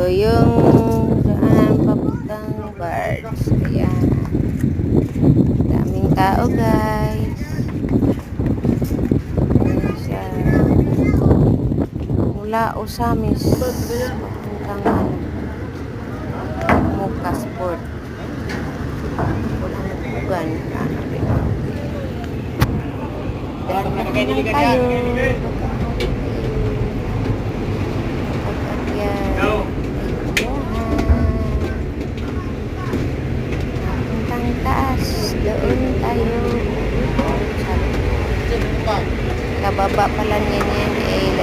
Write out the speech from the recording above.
Ito yung daan papuntang birds. Ayan. Daming tao guys. Ayan siya. Mula Osamis. Papuntang ano. Mukas Port. Walang. Ano rin. Tayo. Tapos doon tayo. Kababa pala niyan yan eh.